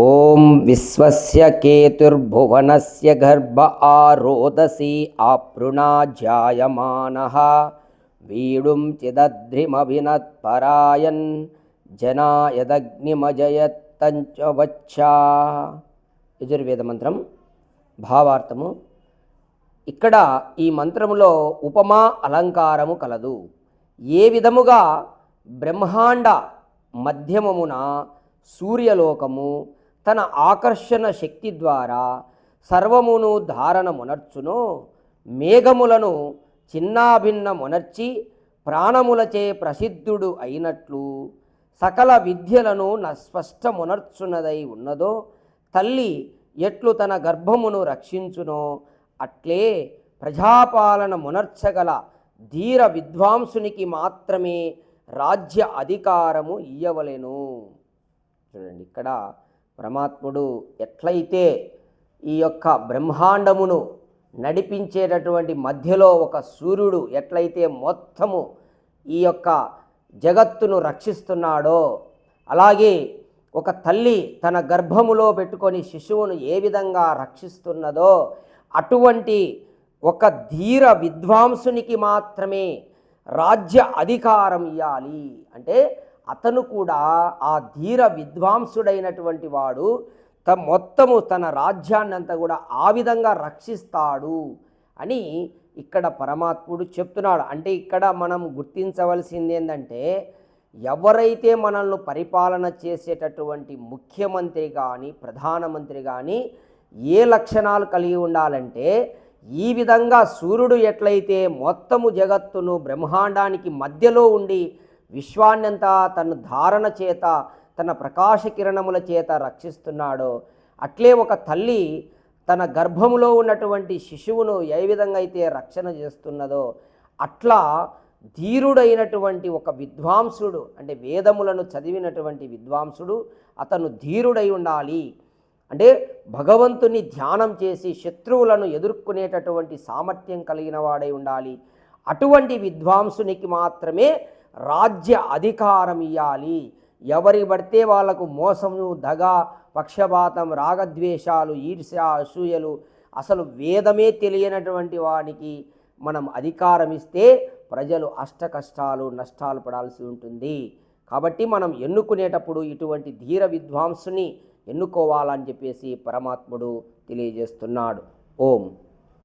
ఓం విశ్వస్య కేతుర్భువనస్య గర్భ ఆరోదసి జాయమాన వీడుం చిదధ్రిమభినత్పరాయన్ జనాయదగ్నిమజయత్తంచవచ్చా. యజుర్వేద మంత్రం భావార్థము. ఇక్కడ ఈ మంత్రములో ఉపమా అలంకారము కలదు. ఏ విధముగా బ్రహ్మాండ మధ్యమమున సూర్యలోకము తన ఆకర్షణ శక్తి ద్వారా సర్వమును ధారణమునర్చునో మేఘములను చిన్నాభిన్నమునర్చి ప్రాణములచే ప్రసిద్ధుడు అయినట్లు సకల విద్యలను నస్పష్టమునర్చున్నదై ఉన్నదో తల్లి ఎట్లు తన గర్భమును రక్షించునో అట్లే ప్రజాపాలన మునర్చగల ధీర విద్వాంసునికి మాత్రమే రాజ్య అధికారము ఇయ్యవలెను. చూడండి ఇక్కడ పరమాత్ముడు ఎట్లయితే ఈ యొక్క బ్రహ్మాండమును నడిపించేటటువంటి మధ్యలో ఒక సూర్యుడు ఎట్లయితే మొత్తము ఈ యొక్క జగత్తును రక్షిస్తున్నాడో అలాగే ఒక తల్లి తన గర్భములో పెట్టుకొని శిశువును ఏ విధంగా రక్షిస్తున్నదో అటువంటి ఒక ధీర విద్వాంసునికి మాత్రమే రాజ్య అధికారం ఇవ్వాలి అంటే అతను కూడా ఆ ధీర విద్వాంసుడైనటువంటి వాడు త మొత్తము తన రాజ్యాన్ని అంతా కూడా ఆ విధంగా రక్షిస్తాడు అని ఇక్కడ పరమాత్ముడు చెప్తున్నాడు. అంటే ఇక్కడ మనం గుర్తించవలసింది ఏంటంటే ఎవరైతే మనల్ని పరిపాలన చేసేటటువంటి ముఖ్యమంత్రి కానీ ప్రధానమంత్రి కానీ ఏ లక్షణాలు కలిగి ఉండాలంటే ఈ విధంగా సూర్యుడు ఎట్లయితే మొత్తము జగత్తును బ్రహ్మాండానికి మధ్యలో ఉండి విశ్వాన్నంతా తన ధారణ చేత తన ప్రకాశ కిరణముల చేత రక్షిస్తున్నాడో అట్లే ఒక తల్లి తన గర్భములో ఉన్నటువంటి శిశువును ఏ విధంగా అయితే రక్షణ చేస్తున్నదో అట్లా ధీరుడైనటువంటి ఒక విద్వాంసుడు అంటే వేదములను చదివినటువంటి విద్వాంసుడు అతను ధీరుడై ఉండాలి. అంటే భగవంతుని ధ్యానం చేసి శత్రువులను ఎదుర్కొనేటటువంటి సామర్థ్యం కలిగిన వాడై ఉండాలి. అటువంటి విద్వాంసునికి మాత్రమే రాజ్య అధికారం ఇవ్వాలి ఎవరి పడితే వాళ్ళకు మోసము దగ పక్షపాతం రాగద్వేషాలు ఈర్ష్య అసూయలు అసలు వేదమే తెలియనటువంటి వానికి మనం అధికారం ఇస్తే ప్రజలు అష్ట కష్టాలు నష్టాలు పడాల్సి ఉంటుంది. కాబట్టి మనం ఎన్నుకునేటప్పుడు ఇటువంటి ధీర విద్వాంసుని ఎన్నుకోవాలని చెప్పేసి పరమాత్ముడు తెలియజేస్తున్నాడు. ఓం.